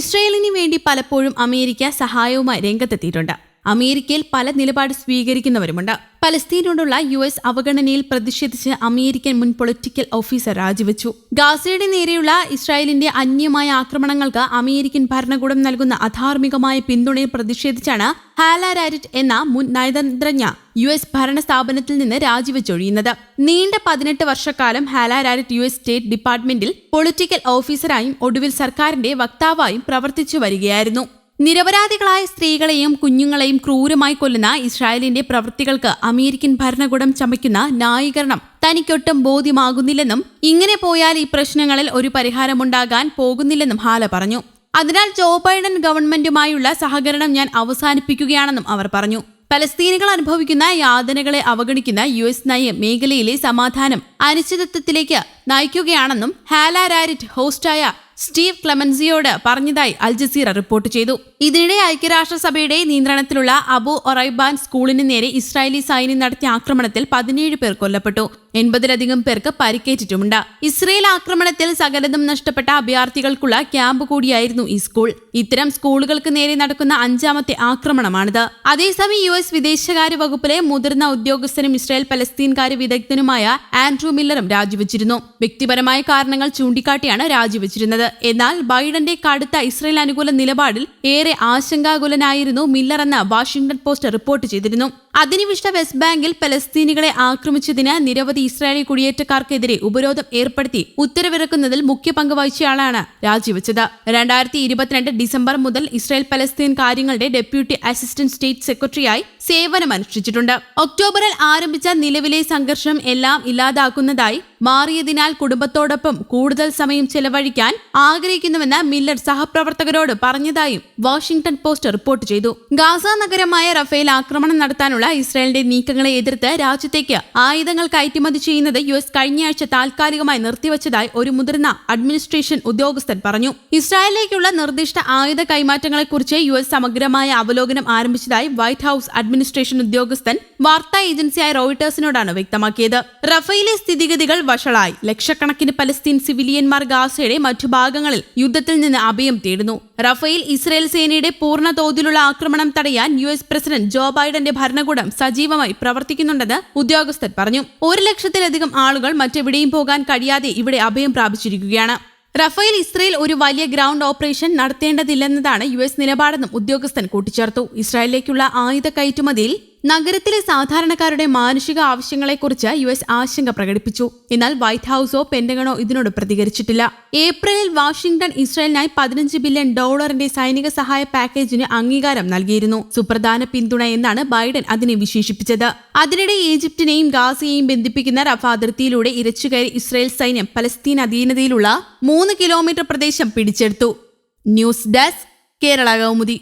ഇസ്രയേലിന് വേണ്ടി പലപ്പോഴും അമേരിക്ക സഹായവുമായി രംഗത്തെത്തിയിട്ടുണ്ട്. അമേരിക്കയിൽ പല നിലപാട് സ്വീകരിക്കുന്നവരുമുണ്ട്. പലസ്തീനോടുള്ള യു എസ് അവഗണനയിൽ പ്രതിഷേധിച്ച് അമേരിക്കൻ മുൻ പൊളിറ്റിക്കൽ ഓഫീസർ രാജിവെച്ചു. ഗാസയുടെ നേരെയുള്ള ഇസ്രായേലിന്റെ അന്യമായ ആക്രമണങ്ങൾക്ക് അമേരിക്കൻ ഭരണകൂടം നൽകുന്ന അധാർമികമായ പിന്തുണയിൽ പ്രതിഷേധിച്ചാണ് ഹാല രാരിറ്റ് എന്ന മുൻ നയതന്ത്രജ്ഞ യു എസ് ഭരണ സ്ഥാപനത്തിൽ നിന്ന് രാജിവെച്ചൊഴിയുന്നത്. നീണ്ട പതിനെട്ട് വർഷക്കാലം Hala Rharrit U S state ഡിപ്പാർട്ട്മെന്റിൽ പൊളിറ്റിക്കൽ ഓഫീസറായും ഒടുവിൽ സർക്കാരിന്റെ വക്താവായും പ്രവർത്തിച്ചു വരികയായിരുന്നു. നിരപരാധികളായ സ്ത്രീകളെയും കുഞ്ഞുങ്ങളെയും ക്രൂരമായി കൊല്ലുന്ന ഇസ്രായേലിന്റെ പ്രവൃത്തികൾക്ക് അമേരിക്കൻ ഭരണകൂടം ചമയ്ക്കുന്ന ന്യായീകരണം തനിക്കൊട്ടും ബോധ്യമാകുന്നില്ലെന്നും ഇങ്ങനെ പോയാൽ ഈ പ്രശ്നങ്ങളിൽ ഒരു പരിഹാരമുണ്ടാകാൻ പോകുന്നില്ലെന്നും ഹാല പറഞ്ഞു. അതിനാൽ ജോ ബൈഡൻ ഗവൺമെന്റുമായുള്ള സഹകരണം ഞാൻ അവസാനിപ്പിക്കുകയാണെന്നും അവർ പറഞ്ഞു. പലസ്തീനുകൾ അനുഭവിക്കുന്ന യാതനകളെ അവഗണിക്കുന്ന യു എസ് നയം മേഖലയിലെ സമാധാനം അനിശ്ചിതത്വത്തിലേക്ക് നയിക്കുകയാണെന്നും ഹാല രാരിറ്റ് ഹോസ്റ്റായ സ്റ്റീവ് ക്ലെമൻസിയോട് പറഞ്ഞതായി അൽ ജസീറ റിപ്പോർട്ട് ചെയ്തു ഇതിനിടെ ഐക്യരാഷ്ട്രസഭയുടെ നിയന്ത്രണത്തിലുള്ള അബു ഒറൈബാൻ സ്കൂളിന് നേരെ ഇസ്രായേലി സൈന്യം നടത്തിയ ആക്രമണത്തിൽ പതിനേഴ് പേർ കൊല്ലപ്പെട്ടു. എൺപതിലധികം പേർക്ക് പരിക്കേറ്റിട്ടുമുണ്ട്. ഇസ്രയേൽ ആക്രമണത്തിൽ സകലതും നഷ്ടപ്പെട്ട അഭയാർത്ഥികൾക്കുള്ള ക്യാമ്പ് കൂടിയായിരുന്നു ഈ സ്കൂൾ. ഇത്തരം സ്കൂളുകൾക്ക് നേരെ നടക്കുന്ന അഞ്ചാമത്തെ ആക്രമണമാണിത്. അതേസമയം യു എസ് വിദേശകാര്യ വകുപ്പിലെ മുതിർന്ന ഉദ്യോഗസ്ഥനും ഇസ്രായേൽ പലസ്തീൻകാര്യ വിദഗ്ധനുമായ ആൻഡ്രൂ മില്ലറും രാജിവെച്ചിരുന്നു. വ്യക്തിപരമായ കാരണങ്ങൾ ചൂണ്ടിക്കാട്ടിയാണ് രാജിവെച്ചിരുന്നത്. എന്നാൽ ബൈഡന്റെ കടുത്ത ഇസ്രയേൽ അനുകൂല നിലപാടിൽ ഏറെ ആശങ്കാകുലനായിരുന്നു മില്ലർ എന്ന് വാഷിംഗ്ടൺ പോസ്റ്റ് റിപ്പോർട്ട് ചെയ്തിരുന്നു അധിനിവിഷ്ട വെസ്റ്റ് ബാങ്കിൽ പലസ്തീനികളെ ആക്രമിച്ചതിന് നിരവധി ഇസ്രായേലി കുടിയേറ്റക്കാർക്കെതിരെ ഉപരോധം ഏർപ്പെടുത്തി ഉത്തരവിറക്കുന്നതിൽ മുഖ്യ പങ്ക് വഹിച്ചയാളാണ് രാജിവെച്ചത്. രണ്ടായിരത്തി ഇരുപത്തിരണ്ട് ഡിസംബർ മുതൽ ഇസ്രായേൽ പലസ്തീൻ കാര്യങ്ങളുടെ ഡെപ്യൂട്ടി അസിസ്റ്റന്റ് സ്റ്റേറ്റ് സെക്രട്ടറിയായി സേവനമനുഷ്ഠിച്ചിട്ടുണ്ട്. ഒക്ടോബറിൽ ആരംഭിച്ച നിലവിലെ സംഘർഷം എല്ലാം ഇല്ലാതാക്കുന്നതായി മാറിയതിനാൽ കുടുംബത്തോടൊപ്പം കൂടുതൽ സമയം ചെലവഴിക്കാൻ ആഗ്രഹിക്കുന്നുവെന്ന് മില്ലർ സഹപ്രവർത്തകരോട് പറഞ്ഞതായും വാഷിംഗ്ടൺ പോസ്റ്റ് റിപ്പോർട്ട് ചെയ്തു. ഗാസ നഗരമായ റഫേൽ ആക്രമണം നടത്താനുള്ള ഇസ്രായേലിന്റെ നീക്കങ്ങളെ എതിർത്ത് രാജ്യത്തേക്ക് ആയുധങ്ങൾ കയറ്റുമതി ചെയ്യുന്നത് യു എസ് കഴിഞ്ഞയാഴ്ച താൽക്കാലികമായി നിർത്തിവച്ചതായി ഒരു മുതിർന്ന അഡ്മിനിസ്ട്രേഷൻ ഉദ്യോഗസ്ഥൻ പറഞ്ഞു. ഇസ്രായേലിലേക്കുള്ള നിർദ്ദിഷ്ട ആയുധ കൈമാറ്റങ്ങളെക്കുറിച്ച് യു എസ് സമഗ്രമായ അവലോകനം ആരംഭിച്ചതായി വൈറ്റ് ഹൌസ് അഡ്മിനിസ്ട്രേഷൻ ഉദ്യോഗസ്ഥൻ വാർത്താ ഏജൻസിയായ റോയിട്ടേഴ്സിനോടാണ് വ്യക്തമാക്കിയത്. റഫേലിലെ സ്ഥിതിഗതികൾ വഷളായി. ലക്ഷക്കണക്കിന് പലസ്തീൻ സിവിലിയന്മാർ ഗാസയുടെ മറ്റു ഭാഗങ്ങളിൽ യുദ്ധത്തിൽ നിന്ന് അഭയം തേടുന്നു. റഫേൽ ഇസ്രയേൽ സേനയുടെ പൂർണ തോതിലുള്ള ആക്രമണം തടയാൻ യു എസ് പ്രസിഡന്റ് ജോ ബൈഡന്റെ ഭരണകൂടം സജീവമായി പ്രവർത്തിക്കുന്നുണ്ടെന്ന് ഉദ്യോഗസ്ഥർ പറഞ്ഞു. ഒരു ലക്ഷത്തിലധികം ആളുകൾ മറ്റെവിടെയും പോകാൻ കഴിയാതെ ഇവിടെ അഭയം പ്രാപിച്ചിരിക്കുകയാണ്. റഫേൽ ഇസ്രയേൽ ഒരു വലിയ ഗ്രൗണ്ട് ഓപ്പറേഷൻ നടത്തേണ്ടതില്ലെന്നതാണ് യു എസ് നിലപാടെന്നും ഉദ്യോഗസ്ഥൻ കൂട്ടിച്ചേർത്തു. ഇസ്രായേലിലേക്കുള്ള ആയുധ കയറ്റുമതിയിൽ നഗരത്തിലെ സാധാരണക്കാരുടെ മാനുഷിക ആവശ്യങ്ങളെക്കുറിച്ച് യു എസ് ആശങ്ക പ്രകടിപ്പിച്ചു. എന്നാൽ വൈറ്റ് ഹൌസോ പെന്റഗണോ ഇതിനോട് പ്രതികരിച്ചിട്ടില്ല. ഏപ്രിലിൽ വാഷിംഗ്ടൺ ഇസ്രായേലിനായി പതിനഞ്ച് ബില്യൺ ഡോളറിന്റെ സൈനിക സഹായ പാക്കേജിന് അംഗീകാരം നൽകിയിരുന്നു. സുപ്രധാന പിന്തുണ എന്നാണ് ബൈഡൻ അതിനെ വിശേഷിപ്പിച്ചത്. അതിനിടെ ഈജിപ്തിനെയും ഗാസയെയും ബന്ധിപ്പിക്കുന്ന റഫ അതിർത്തിയിലൂടെ ഇരച്ചുകയറി ഇസ്രായേൽ സൈന്യം പലസ്തീൻ അധീനതയിലുള്ള മൂന്ന് കിലോമീറ്റർ പ്രദേശം പിടിച്ചെടുത്തു. News desk Kerala Kaumudi.